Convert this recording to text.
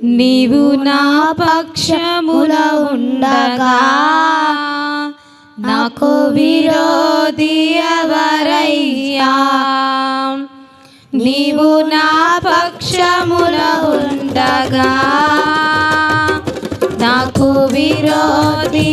నీవు నా పక్షముల ఉండగా నాకు విరోధి ఎవరయ్యా? నీవు నా పక్షముల ఉండగా నాకు విరోధి